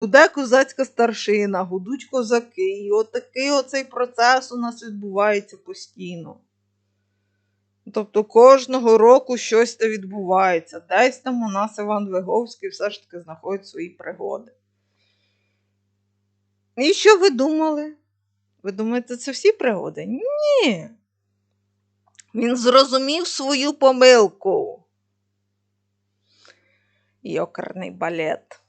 Гуде козацька старшина, гудуть козаки, і отакий оцей процес у нас відбувається постійно. Тобто кожного року щось відбувається. Десь там у нас Іван Виговський все ж таки знаходить свої пригоди. І що ви думали? Ви думаєте, це всі пригоди? Ні. Він зрозумів свою помилку. Йокерний балет.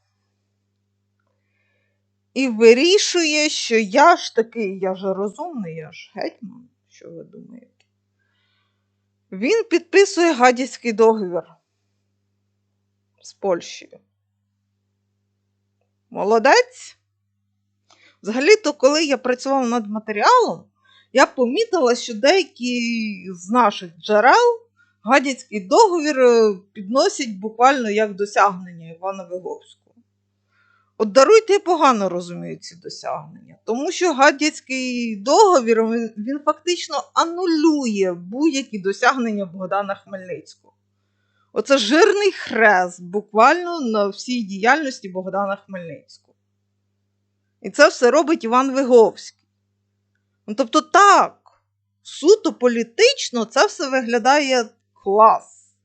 І вирішує, що я ж такий, я ж розумний, я ж гетьман. Що ви думаєте? Він підписує гадяцький договір з Польщею. Молодець. Взагалі-то, коли я працював над матеріалом, я помітила, що деякі з наших джерел гадяцький договір е, підносять буквально як досягнення Івана Виговського. От даруйте, я погано розумію ці досягнення, тому що гадяцький договір він, фактично анулює будь-які досягнення Богдана Хмельницького. Оце жирний хрест буквально на всій діяльності Богдана Хмельницького. І це все робить Іван Виговський. Ну, тобто, так, суто політично це все виглядає клас.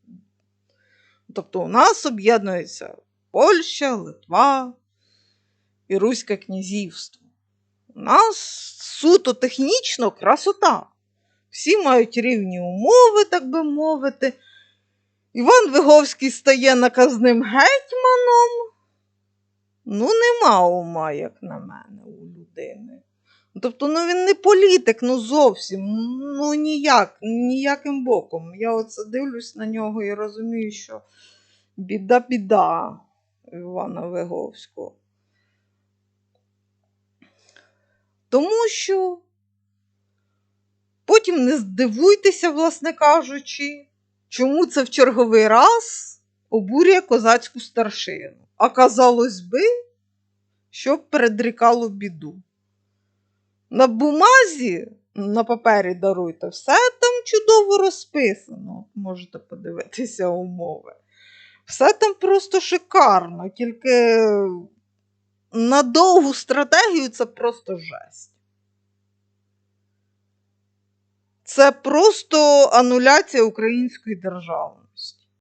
Тобто, у нас об'єднується Польща, Литва і Руське князівство. У нас суто технічно красота. Всі мають рівні умови, так би мовити. Іван Виговський стає наказним гетьманом. Ну, нема ума, як на мене, у людини. Тобто, ну він не політик, ну зовсім, ну ніяк, ніяким боком. Я оце дивлюсь на нього і розумію, що біда-біда Івана Виговського. Тому що потім не здивуйтеся, власне кажучи, чому це в черговий раз обурює козацьку старшину. А казалось би, щоб передрікало біду. На бумазі, на папері даруйте, все там чудово розписано. Можете подивитися умови. Все там просто шикарно, тільки на довгу стратегію це просто жесть. Це просто ануляція української держави.